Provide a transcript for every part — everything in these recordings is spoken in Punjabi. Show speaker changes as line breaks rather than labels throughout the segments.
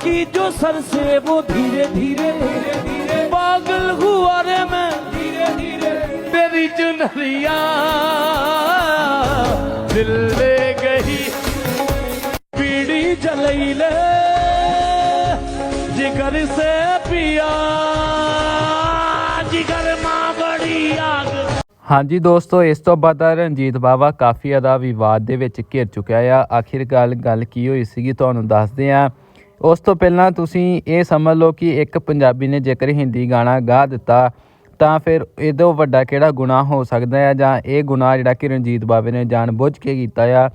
कि जो सर से वो धीरे धीरे पागल हुआ रे मैं धीरे धीरे तेरी चुनरिया दिल ले गई पीड़ी जलई ले जिगर से पिया जिगर मां बड़ी आग
ਹਾਂਜੀ ਦੋਸਤੋ ਇਸ ਤੋਂ ਬਾਅਦ ਰਣਜੀਤ ਬਾਵਾ ਕਾਫੀ ਜ਼ਿਆਦਾ ਵਿਵਾਦ ਦੇ ਵਿੱਚ ਘਿਰ ਚੁੱਕਿਆ ਆ ਆਖਿਰ ਗੱਲ ਗੱਲ ਕੀ ਹੋਈ ਸੀਗੀ ਤੁਹਾਨੂੰ ਦੱਸਦੇ ਆ ਉਸ ਤੋਂ ਪਹਿਲਾਂ ਤੁਸੀਂ ਇਹ ਸਮਝ ਲਓ ਕਿ ਇੱਕ ਪੰਜਾਬੀ ਨੇ ਜੇਕਰ ਹਿੰਦੀ ਗਾਣਾ ਗਾ ਦਿੱਤਾ, ਤਾਂ ਫਿਰ ਇਹਦੋਂ ਵੱਡਾ ਕਿਹੜਾ ਗੁਨਾਹ ਹੋ ਸਕਦਾ ਹੈ ਜਾਂ ਇਹ ਗੁਨਾਹ ਜਿਹੜਾ ਕਿ ਰਣਜੀਤ ਬਾਵੇ ਨੇ ਜਾਣਬੁੱਝ ਕੇ ਕੀਤਾ ਆ?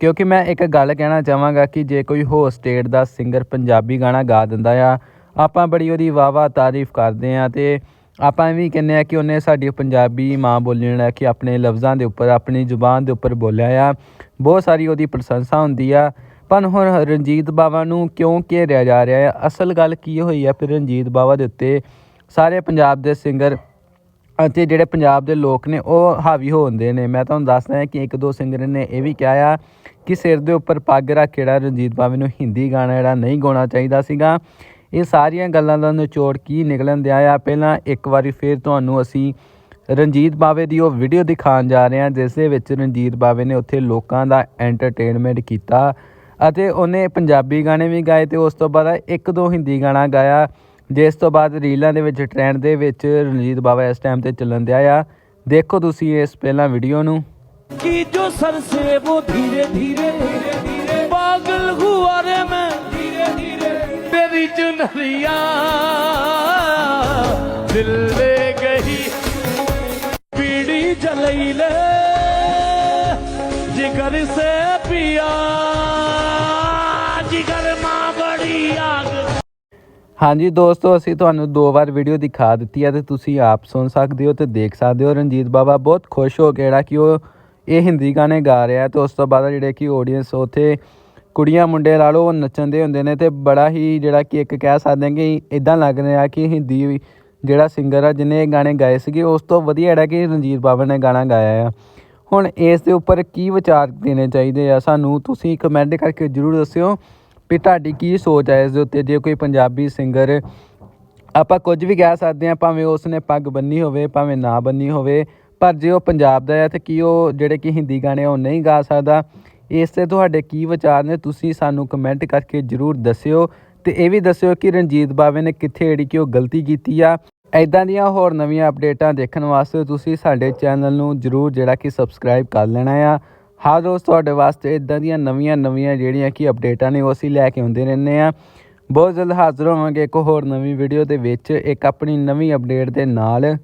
ਕਿਉਂਕਿ ਮੈਂ ਇੱਕ ਗੱਲ ਕਹਿਣਾ ਚਾਹਾਂਗਾ ਕਿ ਜੇ ਕੋਈ ਹੋਰ ਸਟੇਟ ਦਾ ਸਿੰਗਰ ਪੰਜਾਬੀ ਗਾਣਾ ਗਾ ਦਿੰਦਾ ਆ, ਆਪਾਂ ਬੜੀ ਉਹਦੀ ਵਾਵਾ ਤਾਰੀਫ ਕਰਦੇ ਆ ਤੇ ਆਪਾਂ ਇਹ ਵੀ ਕਹਿੰਦੇ ਆ ਕਿ ਉਹਨੇ ਸਾਡੀ ਪੰਜਾਬੀ ਮਾਂ ਬੋਲੀ ਨੂੰ ਲੈ ਕੇ ਆਪਣੇ ਲਫ਼ਜ਼ਾਂ ਦੇ ਉੱਪਰ, ਆਪਣੀ ਜ਼ੁਬਾਨ ਦੇ ਉੱਪਰ ਬੋਲਿਆ ਆ। ਬਹੁਤ ਸਾਰੀ ਉਹਦੀ ਪ੍ਰਸ਼ੰਸਾ ਹੁੰਦੀ ਆ। ਪਰ ਹੁਣ ਰਣਜੀਤ ਬਾਵਾ ਨੂੰ ਕਿਉਂ ਘੇਰਿਆ ਜਾ ਰਿਹਾ ਹੈ? ਅਸਲ ਗੱਲ ਕੀ ਹੋਈ ਆ ਫਿਰ ਰਣਜੀਤ ਬਾਵਾ ਦੇ ਉੱਤੇ ਸਾਰੇ ਪੰਜਾਬ ਦੇ ਸਿੰਗਰ ਅਤੇ ਜਿਹੜੇ ਪੰਜਾਬ ਦੇ ਲੋਕ ਨੇ, ਉਹ ਹਾਵੀ ਹੋ ਹੁੰਦੇ ਨੇ। ਮੈਂ ਤੁਹਾਨੂੰ ਦੱਸਦਾ ਹਾਂ ਕਿ ਇੱਕ ਦੋ ਸਿੰਗਰ ਨੇ ਇਹ ਵੀ ਕਿਹਾ ਆ ਕਿ ਸਿਰ ਦੇ ਉੱਪਰ ਪੱਗ ਰੱਖ ਜਿਹੜਾ ਰਣਜੀਤ ਬਾਵੇ ਨੂੰ ਹਿੰਦੀ ਗਾਣਾ ਜਿਹੜਾ ਨਹੀਂ ਗਾਉਣਾ ਚਾਹੀਦਾ ਸੀਗਾ। ਇਹ ਸਾਰੀਆਂ ਗੱਲਾਂ ਦਾ ਨਿਚੋੜ ਕੀ ਨਿਕਲਣ ਦਿਆ ਆ? ਪਹਿਲਾਂ ਇੱਕ ਵਾਰੀ ਫੇਰ ਤੁਹਾਨੂੰ ਅਸੀਂ ਰਣਜੀਤ ਬਾਵੇ ਦੀ ਉਹ ਵੀਡੀਓ ਦਿਖਾਉਣ ਜਾ ਰਹੇ ਹਾਂ, ਜਿਸ ਦੇ ਵਿੱਚ ਰਣਜੀਤ ਬਾਵੇ ਨੇ ਉੱਥੇ ਲੋਕਾਂ ਦਾ ਐਂਟਰਟੇਨਮੈਂਟ ਕੀਤਾ। ਅਤੇ ਉਹਨੇ ਪੰਜਾਬੀ ਗਾਣੇ ਵੀ ਗਾਏ ਤੇ ਉਸ ਤੋਂ ਬਾਅਦ ਇੱਕ ਦੋ ਹਿੰਦੀ ਗਾਣਾ ਗਾਇਆ ਜਿਸ ਤੋਂ ਬਾਅਦ ਰੀਲਾਂ ਦੇ ਵਿੱਚ ਟ੍ਰੈਂਡ ਦੇ ਵਿੱਚ ਰਣਜੀਤ ਬਾਵਾ ਇਸ ਟਾਈਮ ਤੇ ਚੱਲਣ ਦਿਆ ਆ ਦੇਖੋ ਤੁਸੀਂ ਇਸ ਪਹਿਲਾਂ ਵੀਡੀਓ ਨੂੰ
कि जो सर से वो धीरे धीरे पागल हुआ रे मैं धीरे धीरे तेरी चुनरिया दिल ले गई पीड़ी जलई ले जिगर से पिया
ਹਾਂਜੀ ਦੋਸਤੋ, ਅਸੀਂ ਤੁਹਾਨੂੰ ਦੋ ਵਾਰ ਵੀਡੀਓ ਦਿਖਾ ਦਿੱਤੀ ਹੈ ਤੇ ਤੁਸੀਂ ਆਪ ਸੁਣ ਸਕਦੇ ਹੋ ਤੇ ਦੇਖ ਸਕਦੇ ਹੋ। ਰਣਜੀਤ ਬਾਵਾ ਬਹੁਤ ਖੁਸ਼ ਹੋ ਕੇ ਜਿਹੜਾ ਕਿ ਉਹ ਇਹ ਹਿੰਦੀ ਗਾਣੇ ਗਾ ਰਿਹਾ ਤੇ ਉਸ ਤੋਂ ਬਾਅਦ ਜਿਹੜੇ ਕਿ ਆਡੀਅנס ਉਥੇ ਕੁੜੀਆਂ ਮੁੰਡੇ ਲਾ ਲਓ ਉਹ ਨੱਚਣ ਦੇ ਹੁੰਦੇ ਨੇ ਤੇ ਬੜਾ ਹੀ ਜਿਹੜਾ ਕਿ ਇੱਕ ਕਹਿ ਸਕਦੇ ਹਾਂ ਕਿ ਇਦਾਂ ਲੱਗ ਰਿਹਾ ਕਿ ਹਿੰਦੀ ਜਿਹੜਾ ਸਿੰਗਰ ਆ ਜਿਹਨੇ ਇਹ ਗਾਣੇ ਗਾਏ ਸੀਗੇ, ਉਸ ਤੋਂ ਵਧੀਆ ਜਿਹੜਾ ਕਿ ਰਣਜੀਤ ਬਾਵਾ ਨੇ ਗਾਣਾ ਗਾਇਆ ਆ। ਹੁਣ ਇਸ ਦੇ ਉੱਪਰ ਕੀ ਵਿਚਾਰ ਦੇਣੇ ਚਾਹੀਦੇ ਆ? ਸਾਨੂੰ ਤੁਸੀਂ ਕਮੈਂਟ ਕਰਕੇ ਜਰੂਰ ਦੱਸਿਓ। ਵੀ ਤੁਹਾਡੀ ਕੀ ਸੋਚ ਹੈ ਇਸ ਦੇ ਉੱਤੇ? ਜੇ ਕੋਈ ਪੰਜਾਬੀ ਸਿੰਗਰ ਆਪਾਂ ਕੁਝ ਵੀ ਕਹਿ ਸਕਦੇ ਹਾਂ, ਭਾਵੇਂ ਉਸ ਨੇ ਪੱਗ ਬੰਨੀ ਹੋਵੇ, ਭਾਵੇਂ ਨਾ ਬੰਨੀ ਹੋਵੇ, ਪਰ ਜੇ ਉਹ ਪੰਜਾਬ ਦਾ ਹੈ ਤੇ ਕੀ ਉਹ ਜਿਹੜੇ ਕਿ ਹਿੰਦੀ ਗਾਣੇ ਆ, ਉਹ ਨਹੀਂ ਗਾ ਸਕਦਾ? ਇਸ ਤੇ ਤੁਹਾਡੇ ਕੀ ਵਿਚਾਰ ਨੇ? ਤੁਸੀਂ ਸਾਨੂੰ ਕਮੈਂਟ ਕਰਕੇ ਜਰੂਰ ਦੱਸਿਓ ਤੇ ਇਹ ਵੀ ਦੱਸਿਓ ਕਿ ਰਣਜੀਤ ਬਾਵੇ ਨੇ ਕਿੱਥੇ ਜਿਹੜੀ ਕਿ ਉਹ ਗਲਤੀ ਕੀਤੀ ਆ। ਐਦਾਂ ਦੀਆਂ ਹੋਰ ਨਵੀਆਂ ਅਪਡੇਟਾਂ ਦੇਖਣ ਵਾਸਤੇ ਤੁਸੀਂ ਸਾਡੇ ਚੈਨਲ ਨੂੰ ਜਰੂਰ ਜਿਹੜਾ ਕਿ ਸਬਸਕ੍ਰਾਈਬ ਕਰ ਲੈਣਾ ਆ। ਹਰ ਰੋਜ਼ ਤੁਹਾਡੇ ਵਾਸਤੇ ਇਦਾਂ ਦੀਆਂ ਨਵੀਆਂ ਨਵੀਆਂ ਜਿਹੜੀਆਂ ਕਿ ਅਪਡੇਟਾਂ ਨੇ, ਉਹ ਅਸੀਂ ਲੈ ਕੇ ਆਉਂਦੇ ਰਹਿੰਦੇ ਆ ਬਹੁਤ ਜਲਦ ਹਾਜ਼ਰ ਹੋਵਾਂਗੇ ਇੱਕ ਹੋਰ ਨਵੀਂ ਵੀਡੀਓ ਦੇ ਵਿੱਚ, ਇੱਕ ਆਪਣੀ ਨਵੀਂ ਅਪਡੇਟ ਦੇ ਨਾਲ।